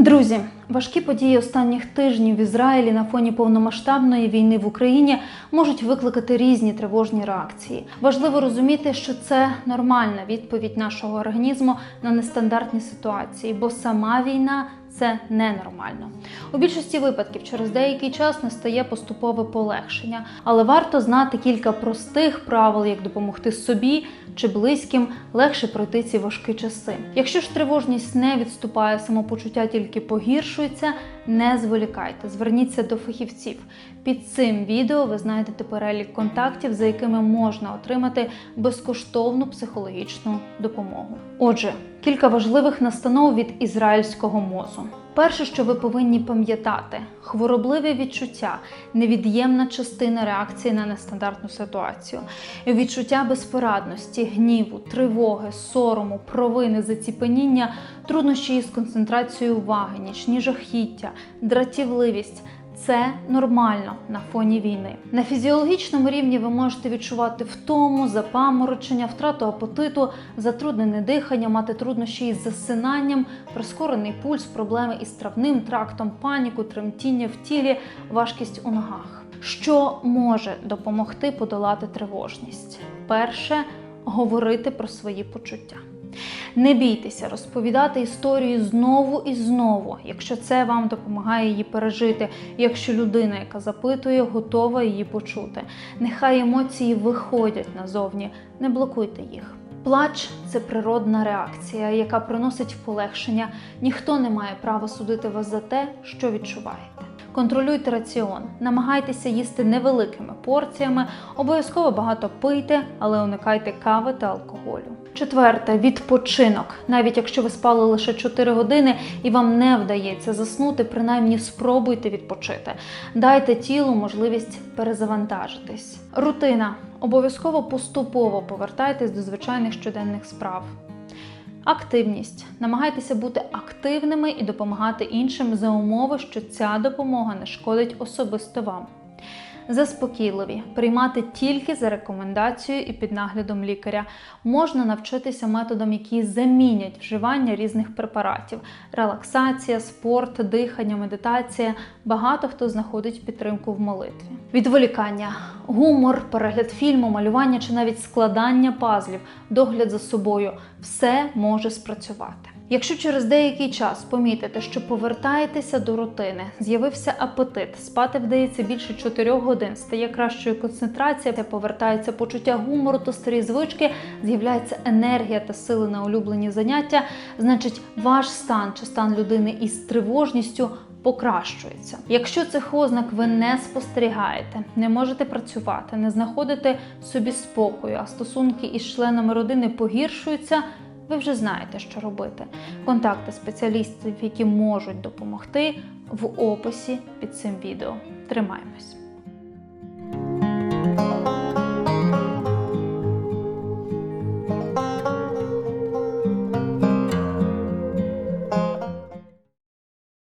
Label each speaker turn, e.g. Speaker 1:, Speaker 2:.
Speaker 1: Друзі, важкі події останніх тижнів в Ізраїлі на фоні повномасштабної війни в Україні можуть викликати різні тривожні реакції. Важливо розуміти, що це нормальна відповідь нашого організму на нестандартні ситуації, бо сама війна це ненормально. У більшості випадків через деякий час настає поступове полегшення, але варто знати кілька простих правил, як допомогти собі чи близьким легше пройти ці важкі часи. Якщо ж тривожність не відступає, самопочуття тільки погіршується, не зволікайте, зверніться до фахівців. Під цим відео ви знайдете перелік контактів, за якими можна отримати безкоштовну психологічну допомогу. Отже, кілька важливих настанов від ізраїльського мозу. Перше, що ви повинні пам'ятати, хворобливі відчуття невід'ємна частина реакції на нестандартну ситуацію. Відчуття безпорадності, гніву, тривоги, сорому, провини, заціпеніння, труднощі із концентрацією уваги, нічні жахіття, дратівливість. Це нормально на фоні війни. На фізіологічному рівні ви можете відчувати втому, запаморочення, втрату апетиту, затруднене дихання, мати труднощі із засинанням, прискорений пульс, проблеми із травним трактом, паніку, тремтіння в тілі, важкість у ногах. Що може допомогти подолати тривожність? Перше говорити про свої почуття. Не бійтеся розповідати історію знову і знову, якщо це вам допомагає її пережити, якщо людина, яка запитує, готова її почути. Нехай емоції виходять назовні, не блокуйте їх. Плач це природна реакція, яка приносить полегшення. Ніхто не має права судити вас за те, що відчуваєте. Контролюйте раціон, намагайтеся їсти невеликими порціями, обов'язково багато пийте, але уникайте кави та алкоголю. Четверте відпочинок. Навіть якщо ви спали лише 4 години і вам не вдається заснути, принаймні спробуйте відпочити. Дайте тілу можливість перезавантажитись. Рутина. Обов'язково поступово повертайтесь до звичайних щоденних справ. Активність. Намагайтеся бути активними і допомагати іншим за умови, що ця допомога не шкодить особисто вам. Заспокійливі, приймати тільки за рекомендацією і під наглядом лікаря. Можна навчитися методам, які замінять вживання різних препаратів: релаксація, спорт, дихання, медитація. Багато хто знаходить підтримку в молитві. Відволікання, гумор, перегляд фільму, малювання чи навіть складання пазлів, догляд за собою все може спрацювати. Якщо через деякий час помітите, що повертаєтеся до рутини, з'явився апетит, спати вдається більше 4 годин, стає кращою концентрація, повертається почуття гумору та старі звички, з'являється енергія та сили на улюблені заняття, значить ваш стан чи стан людини із тривожністю покращується. Якщо цих ознак ви не спостерігаєте, не можете працювати, не знаходите собі спокою, а стосунки із членами родини погіршуються. Ви вже знаєте, що робити. Контакти спеціалістів, які можуть допомогти, в описі під цим відео. Тримаємось!